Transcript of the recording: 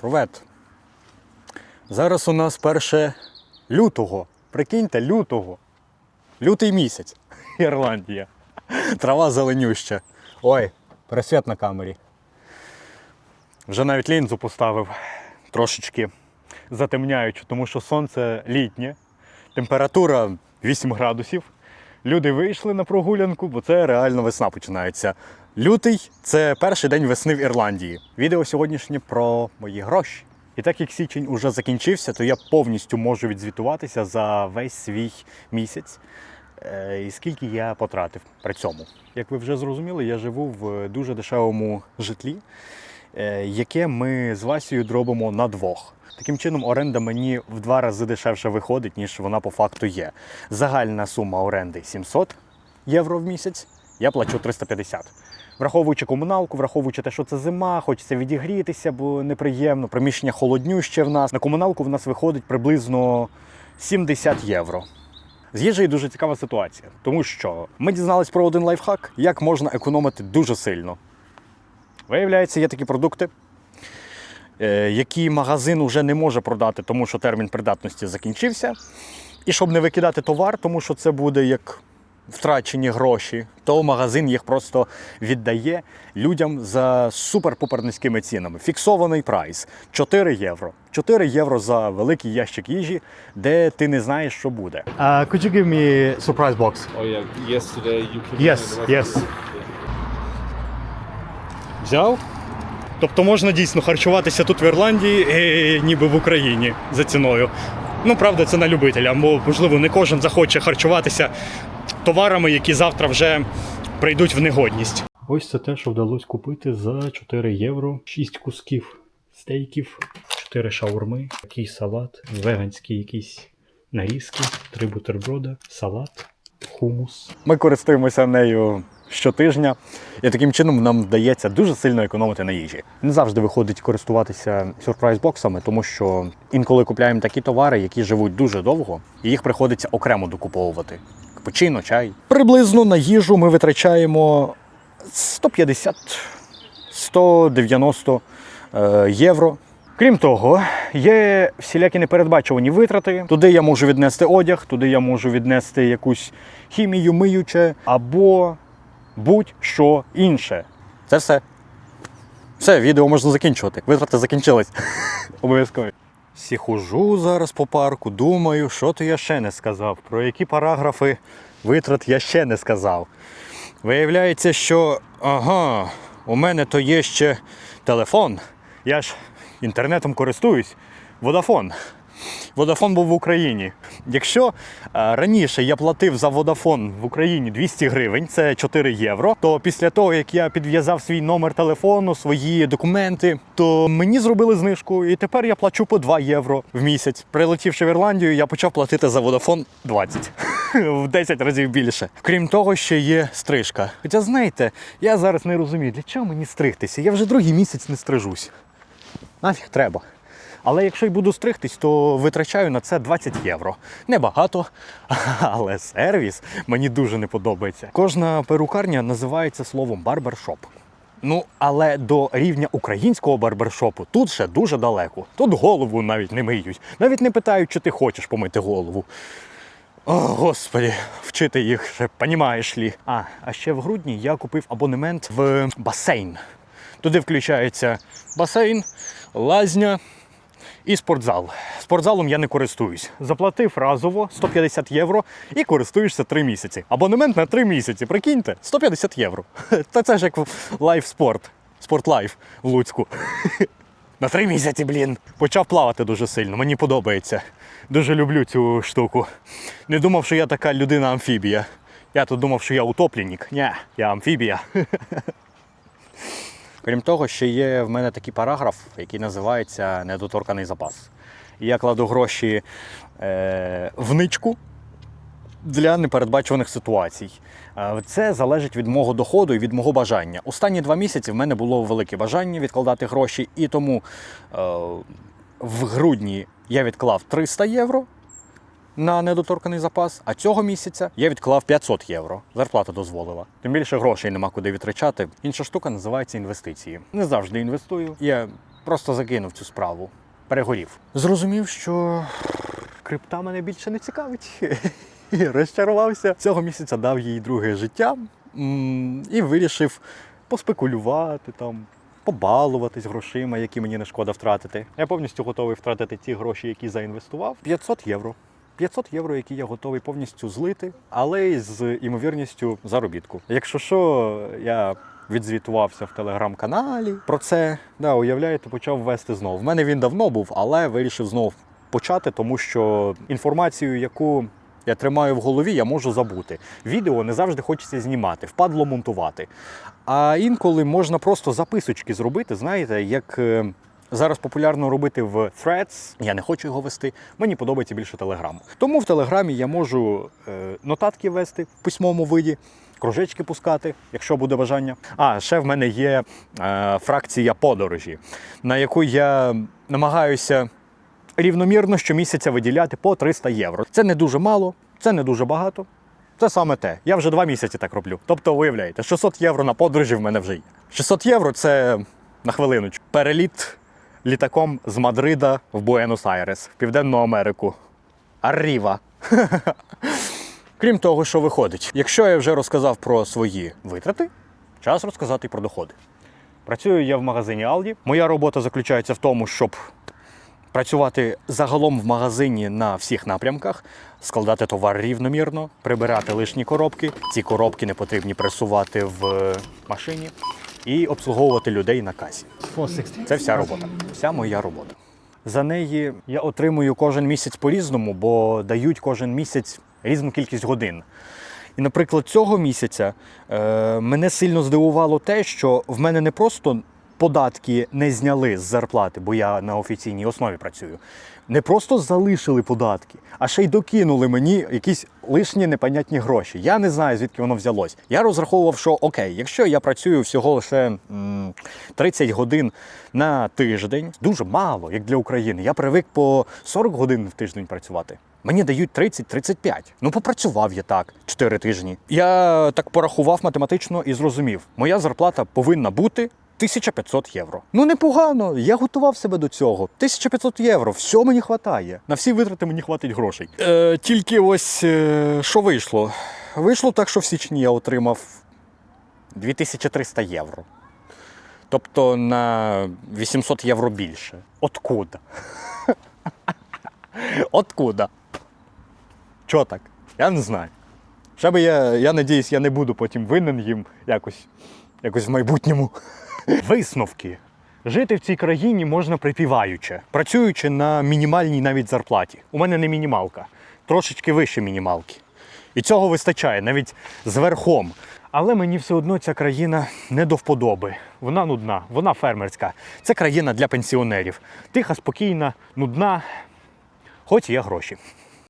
Привет. Зараз у нас перше лютого. Прикиньте, лютого. Лютий місяць. Ірландія. Трава зеленюща. Ой, пересвіт на камері. Вже навіть лінзу поставив трошечки затемняючи, тому що сонце літнє, температура 8 градусів. Люди вийшли на прогулянку, бо це реально весна починається. Лютий це перший день весни в Ірландії. Відео сьогоднішнє про мої гроші. І так як січень уже закінчився, то я повністю можу відзвітуватися за весь свій місяць. е, І скільки я потратив при цьому. Як ви вже зрозуміли, я живу в дуже дешевому житлі, е, яке ми з Васією робимо на двох. Таким чином, оренда мені в два рази дешевше виходить, ніж вона по факту є. Загальна сума оренди 700 євро в місяць, я плачу 350. Враховуючи комуналку, враховуючи те, що це зима, хочеться відігрітися, бо неприємно. Приміщення холоднюще в нас. На комуналку в нас виходить приблизно 70 євро. З їжею дуже цікава ситуація, тому що ми дізнались про один лайфхак, як можна економити дуже сильно. Виявляється, є такі продукти, е, які магазин вже не може продати, тому що термін придатності закінчився. І щоб не викидати товар, тому що це буде як втрачені гроші, то магазин їх просто віддає людям за супер-пупер низькими цінами. Фіксований прайс 4 євро. 4 євро за великий ящик їжі, де ти не знаєш, що буде. Uh, could you give me surprise box? Oh yeah, yesterday you came Yes, yes. Взяв? Тобто можна дійсно харчуватися тут в Ірландії, е, ніби в Україні за ціною. Ну, правда, це на любителя, бо, можливо, не кожен захоче харчуватися товарами, які завтра вже прийдуть в негодність. Ось це те, що вдалося купити за 4 євро. 6 кусків стейків, 4 шаурми, такий салат, веганські якісь нарізки, 3 бутерброда, салат, хумус. Ми користуємося нею щотижня, і таким чином нам вдається дуже сильно економити на їжі. Не завжди виходить користуватися сюрприз-боксами, тому що інколи купляємо такі товари, які живуть дуже довго, і їх приходиться окремо докуповувати. Капучино, чай. Приблизно на їжу ми витрачаємо 150-190 е, євро. Крім того, є всілякі непередбачувані витрати. Туди я можу віднести одяг, туди я можу віднести якусь хімію, миюче або будь-що інше. Це все. Все, відео можна закінчувати. Витрати закінчились. Обов'язково. Всі хожу зараз по парку, думаю, що то я ще не сказав, про які параграфи витрат я ще не сказав. Виявляється, що ага, у мене то є ще телефон. Я ж інтернетом користуюсь. Водафон. Водафон був в Україні. Якщо е, раніше я платив за Водафон в Україні 200 гривень, це 4 євро, то після того, як я підв'язав свій номер телефону, свої документи, то мені зробили знижку, і тепер я плачу по 2 євро в місяць. Прилетівши в Ірландію, я почав платити за Водафон 20. в 10 разів більше. Крім того, ще є стрижка. Хоча знаєте, я зараз не розумію, для чого мені стригтися? Я вже другий місяць не стрижусь. Нафіг треба. Але якщо й буду стригтись, то витрачаю на це 20 євро. Небагато, але сервіс мені дуже не подобається. Кожна перукарня називається словом барбершоп. Ну, але до рівня українського барбершопу тут ще дуже далеко. Тут голову навіть не миють. Навіть не питають, чи ти хочеш помити голову. О, господі, вчити їх ще понімаєш лі. А, а ще в грудні я купив абонемент в басейн. Туди включається басейн, лазня і спортзал. Спортзалом я не користуюсь. Заплатив разово 150 євро і користуєшся 3 місяці. Абонемент на 3 місяці. Прикиньте, 150 євро. Та це ж як лайф спорт. Спортлайф в Луцьку. На три місяці, блін. Почав плавати дуже сильно, мені подобається. Дуже люблю цю штуку. Не думав, що я така людина-амфібія. Я тут думав, що я утопленник. Ні, я амфібія. Крім того, ще є в мене такий параграф, який називається недоторканий запас. Я кладу гроші е, в ничку для непередбачуваних ситуацій. Е, Це залежить від мого доходу і від мого бажання. Останні два місяці в мене було велике бажання відкладати гроші, і тому е, в грудні я відклав 300 євро на недоторканий запас, а цього місяця я відклав 500 євро. Зарплата дозволила. Тим більше грошей нема куди витрачати. Інша штука називається інвестиції. Не завжди інвестую. Є просто закинув цю справу. Перегорів. Зрозумів, що крипта мене більше не цікавить. Розчарувався. Цього місяця дав їй друге життя і вирішив поспекулювати там. Побалуватись грошима, які мені не шкода втратити. Я повністю готовий втратити ті гроші, які заінвестував. 500 євро. 500 євро, які я готовий повністю злити, але й з імовірністю заробітку. Якщо що, я відзвітувався в телеграм-каналі про це. Да, уявляєте, почав вести знов. В мене він давно був, але вирішив знов почати, тому що інформацію, яку я тримаю в голові, я можу забути. Відео не завжди хочеться знімати, впадло монтувати. А інколи можна просто записочки зробити, знаєте, як. Зараз популярно робити в Threads, я не хочу його вести. Мені подобається більше Telegram. Тому в Телеграмі я можу е, нотатки вести в письмовому виді, кружечки пускати, якщо буде бажання. А ще в мене є е, фракція подорожі, на яку я намагаюся рівномірно щомісяця виділяти по 300 євро. Це не дуже мало, це не дуже багато. Це саме те. Я вже два місяці так роблю. Тобто, виявляєте, 600 євро на подорожі в мене вже є. 600 євро це на хвилиночку. Переліт літаком з Мадрида в Буенос-Айрес, в Південну Америку. Арріва. Крім того, що виходить, якщо я вже розказав про свої витрати, час розказати про доходи. Працюю я в магазині Aldi. Моя робота заключається в тому, щоб працювати загалом в магазині на всіх напрямках, складати товар рівномірно, прибирати лишні коробки. Ці коробки не потрібні пресувати в машині і обслуговувати людей на касі. Це вся робота. Вся моя робота. За неї я отримую кожен місяць по-різному, бо дають кожен місяць різну кількість годин. І, наприклад, цього місяця е, мене сильно здивувало те, що в мене не просто податки не зняли з зарплати, бо я на офіційній основі працюю. Не просто залишили податки, а ще й докинули мені якісь лишні непонятні гроші. Я не знаю, звідки воно взялось. Я розраховував, що окей, якщо я працюю всього лише м, 30 годин на тиждень, дуже мало, як для України. Я привик по 40 годин в тиждень працювати. Мені дають 30-35. Ну, попрацював я так 4 тижні. Я так порахував математично і зрозумів, моя зарплата повинна бути 1500 євро. Ну непогано, я готував себе до цього. 1500 євро, все мені вистачає. На всі витрати мені хватить грошей. Е, тільки ось е, що вийшло? Вийшло так, що в січні я отримав 2300 євро. Тобто на 800 євро більше. Откуда? Откуда? Чого так? Я не знаю. Ще би я, я надіюсь, я не буду потім винен їм якось, якось в майбутньому. Висновки. Жити в цій країні можна припіваючи, працюючи на мінімальній навіть зарплаті. У мене не мінімалка, трошечки вище мінімалки. І цього вистачає навіть з верхом. Але мені все одно ця країна не до вподоби. Вона нудна, вона фермерська. Це країна для пенсіонерів. Тиха, спокійна, нудна, хоч і є гроші.